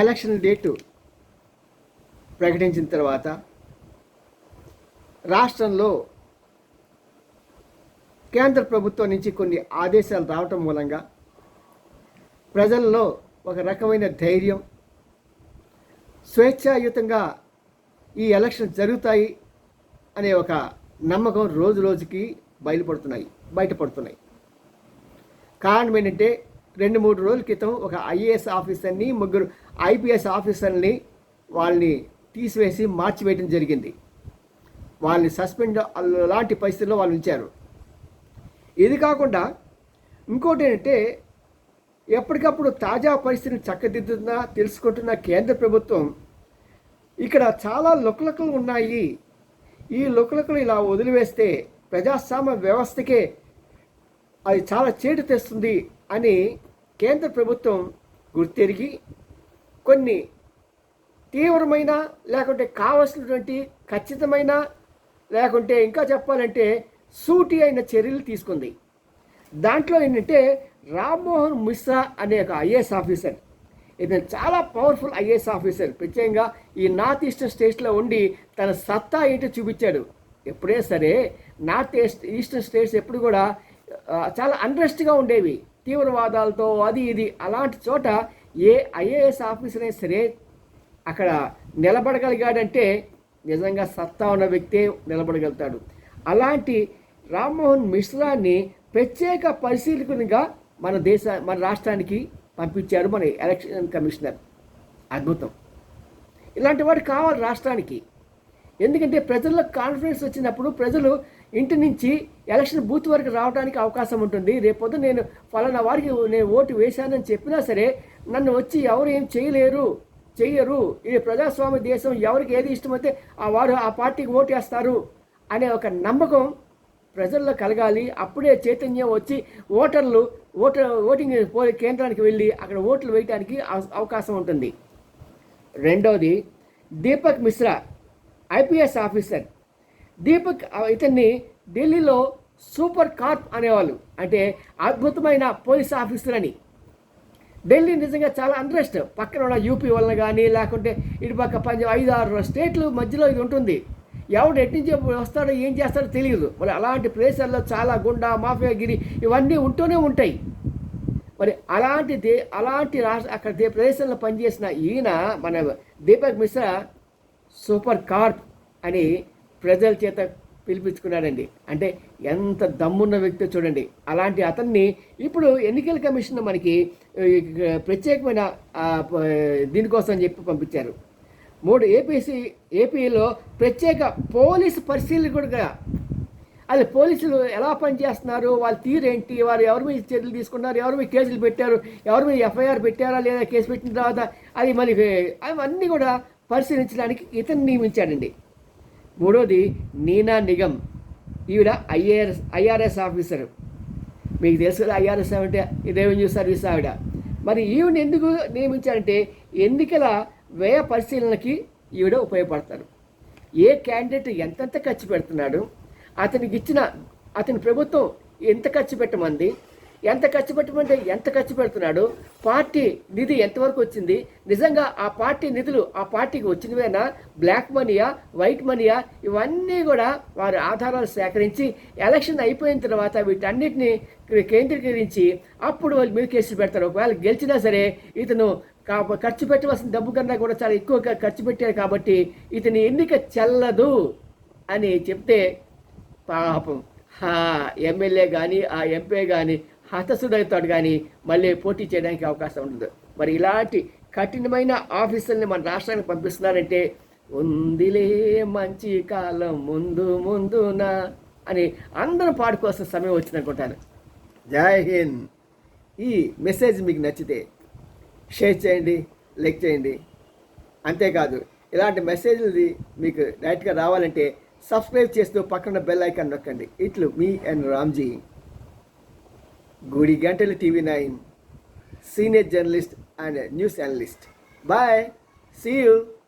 Election date ప్రకటించిన తర్వాత రాష్ట్రంలో కేంద్ర ప్రభుత్వం నుంచి కొన్ని ఆదేశాలు రావటం మూలంగా ప్రజల్లో ఒక రకమైన ధైర్యం స్వేచ్ఛాయుతంగా ఈ ఎలక్షన్ జరుగుతాయి అనే ఒక నమ్మకం రోజు రోజుకి బయలుపడుతున్నాయి బయటపడుతున్నాయి. కారణం ఏంటంటే రెండు మూడు రోజుల క్రితం ఒక ఐఏఎస్ ఆఫీసర్ని ముగ్గురు ఐపీఎస్ ఆఫీసర్ని వాళ్ళని తీసివేసి మార్చివేయడం జరిగింది. వాళ్ళని సస్పెండ్ లాంటి పరిస్థితుల్లో వాళ్ళు ఉంచారు. ఇది కాకుండా ఇంకోటి ఏంటంటే ఎప్పటికప్పుడు తాజా పరిస్థితిని చక్కదిద్దుతున్నా తెలుసుకుంటున్న కేంద్ర ప్రభుత్వం ఇక్కడ చాలా లుకలకలు ఉన్నాయి. ఈ లుకలకలు ఇలా వదిలివేస్తే ప్రజాస్వామ్య వ్యవస్థకే అది చాలా చేటు తెస్తుంది అని కేంద్ర ప్రభుత్వం గుర్తెరిగి కొన్ని తీవ్రమైన లేకుంటే కావలసినటువంటి ఖచ్చితమైన లేకుంటే ఇంకా చెప్పాలంటే సూటి అయిన చర్యలు తీసుకుంది. దాంట్లో ఏంటంటే రామ్మోహన్ మిశ్రా అనే ఒక ఐఏఎస్ ఆఫీసర్ ఇతను చాలా పవర్ఫుల్ ఐఏఎస్ ఆఫీసర్ ప్రత్యేకంగా ఈ నార్త్ ఈస్టర్న్ స్టేట్స్లో ఉండి తన సత్తా ఏంటో చూపించాడు. ఎప్పుడే సరే నార్త్ ఈస్ట్ ఈస్టర్న్ స్టేట్స్ ఎప్పుడు కూడా చాలా అండ్రెస్ట్గా ఉండేవి. తీవ్రవాదాలతో అది ఇది అలాంటి చోట ఏ ఐఏఎస్ ఆఫీసర్ అయినా సరే అక్కడ నిలబడగలిగాడంటే నిజంగా సత్తా ఉన్న వ్యక్తే నిలబడగలుగుతాడు. అలాంటి రామ్మోహన్ మిశ్రాన్ని ప్రత్యేక పరిశీలకునిగా మన దేశ మన రాష్ట్రానికి పంపించారు మన ఎలక్షన్ కమిషనర్. అద్భుతం. ఇలాంటి వాడు కావాలి రాష్ట్రానికి. ఎందుకంటే ప్రజల్లో కాన్ఫిడెన్స్ వచ్చినప్పుడు ప్రజలు ఇంటి నుంచి ఎలక్షన్ బూత్ వరకు రావడానికి అవకాశం ఉంటుంది. రేపొద్దు నేను ఫలానా వారికి నేను ఓటు వేశానని చెప్పినా సరే నన్ను వచ్చి ఎవరు ఏం చేయలేరు చెయ్యరు. ఇది ప్రజాస్వామ్య దేశం ఎవరికి ఏది ఇష్టమైతే ఆ వారు ఆ పార్టీకి ఓటు వేస్తారు అనే ఒక నమ్మకం ప్రజల్లో కలగాలి. అప్పుడే చైతన్యం వచ్చి ఓటర్లు ఓటర్ ఓటింగ్ పోలింగ్ కేంద్రానికి వెళ్ళి అక్కడ ఓట్లు వేయడానికి అవ- అవకాశం ఉంటుంది. రెండవది దీపక్ మిశ్రా ఐపీఎస్ ఆఫీసర్. దీపక్ ఇతన్ని ఢిల్లీలో సూపర్ కార్ప్ అనేవాళ్ళు. అంటే అద్భుతమైన పోలీస్ ఆఫీసర్ అని ఢిల్లీ నిజంగా చాలా అండ్రెస్ట్ పక్కన ఉన్న యూపీ వలన కానీ లేకుంటే ఇటు పక్క పంజాబ్ ఐదు ఆరు స్టేట్లు మధ్యలో ఇది ఉంటుంది. ఎవడు ఎటు నుంచి వస్తాడో ఏం చేస్తాడో తెలియదు. మరి అలాంటి ప్రదేశాల్లో చాలా గుండా మాఫియాగిరి ఇవన్నీ ఉంటూనే ఉంటాయి. మరి అలాంటి దే అలాంటి రాష్ట్ర అక్కడ దే ప్రదేశంలో పనిచేసిన ఈయన మన దీపక్ మిశ్రా సూపర్ కార్ప్ అని ప్రజల చేత పిలిపించుకున్నాడండి. అంటే ఎంత దమ్మున్న వ్యక్తి చూడండి. అలాంటి అతన్ని ఇప్పుడు ఎన్నికల కమిషన్ మనకి ప్రత్యేకమైన దీనికోసం చెప్పి పంపించారు. మూడు ఏపీసీ ఏపీలో ప్రత్యేక పోలీసు పరిశీలకుడుగా అది పోలీసులు ఎలా పనిచేస్తున్నారు? వాళ్ళ తీరేంటి? వారు ఎవరి మీద చర్యలు తీసుకున్నారు? ఎవరి మీద కేసులు పెట్టారు? ఎవరి మీద ఎఫ్ఐఆర్ పెట్టారా? లేదా కేసు పెట్టిన తర్వాత అది మరి అవన్నీ కూడా పరిశీలించడానికి ఇతన్ని నియమించాడండి. మూడోది నీనా నిగమ్. ఈవిడ ఐఏఆర్ఎస్ ఐఆర్ఎస్ ఆఫీసర్. మీకు తెలుసు కదా ఐఆర్ఎస్ అంటే రెవెన్యూ సర్వీస్ ఆవిడ. మరి ఈవిడ ఎందుకు నియమించారంటే ఎన్నికల వ్యయ పరిశీలనకి ఈవిడ ఉపయోగపడతారు. ఏ క్యాండిడేట్ ఎంతెంత ఖర్చు పెడుతున్నాడు అతనికి ఇచ్చిన అతని ప్రభుత్వం ఎంత ఖర్చు పెట్టమంది ఎంత ఖర్చు పెట్టమంటే ఎంత ఖర్చు పెడుతున్నాడు? పార్టీ నిధి ఎంతవరకు వచ్చింది? నిజంగా ఆ పార్టీ నిధులు ఆ పార్టీకి వచ్చినవేనా? బ్లాక్ మనీయా? వైట్ మనీయా? ఇవన్నీ కూడా వారి ఆధారాలు సేకరించి ఎలక్షన్ అయిపోయిన తర్వాత వీటన్నిటిని కేంద్రీకరించి అప్పుడు వాళ్ళు మీద కేసులు పెడతారు. ఒకవేళ గెలిచినా సరే ఇతను ఖర్చు పెట్టవలసిన డబ్బు కన్నా కూడా చాలా ఎక్కువ ఖర్చు పెట్టారు కాబట్టి ఇతని ఎన్నిక చెల్లదు అని చెప్తే పాపం. ఎమ్మెల్యే కానీ ఆ ఎంపీ కానీ హతసుడవుతాడు కానీ మళ్ళీ పోటీ చేయడానికి అవకాశం ఉండదు. మరి ఇలాంటి కఠినమైన ఆఫీసుల్ని మన రాష్ట్రానికి పంపిస్తున్నారంటే ఉందిలే మంచి కాలం ముందు ముందున అని అందరూ పాడుకోవాల్సిన సమయం వచ్చిందనుకుంటాను. జై హింద్. ఈ మెసేజ్ మీకు నచ్చితే షేర్ చేయండి లైక్ చేయండి. అంతేకాదు ఇలాంటి మెసేజ్లది మీకు డైరెక్ట్గా రావాలంటే సబ్స్క్రైబ్ చేస్తూ పక్కన బెల్ ఐకాన్ నొక్కండి. ఇట్లు మీ and Ramji. Gurigantel TV9, senior journalist and news analyst. Bye. See you.